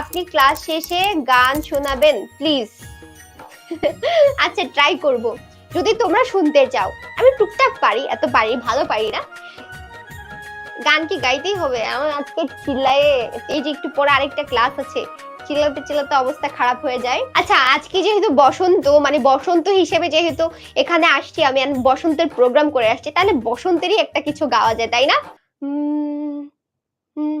আপনি ক্লাস শেষে গান শোনাবেন প্লিজ আচ্ছা ট্রাই করব। যদি তোমরা শুনতে চাও আমি টুকটাক পারি এত পারি ভালো পারি না। গান কি গাইতেই হবে? আমার আজকে চিল্লায়ে এই যে একটু পরে আরেকটা ক্লাস আছে চিল্লাতে চিল্লাতে অবস্থা খারাপ হয়ে যায়। আচ্ছা আজকে যেহেতু বসন্ত মানে বসন্ত হিসেবে যেহেতু এখানে আসছি আমি বসন্তের প্রোগ্রাম করে আসছি তাহলে বসন্তেরই একটা কিছু গাওয়া যায় তাই না? উম, উম,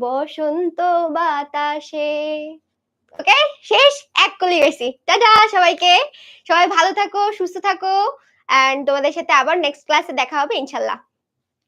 বসন্ত বাতাসে। ওকে, শেষ, এক কলি গেছি টাটা সবাইকে। সবাই ভালো থাকো, সুস্থ থাকো। অ্যান্ড তোমাদের সাথে আবার নেক্সট ক্লাসে দেখা হবে, ইনশাল্লাহ।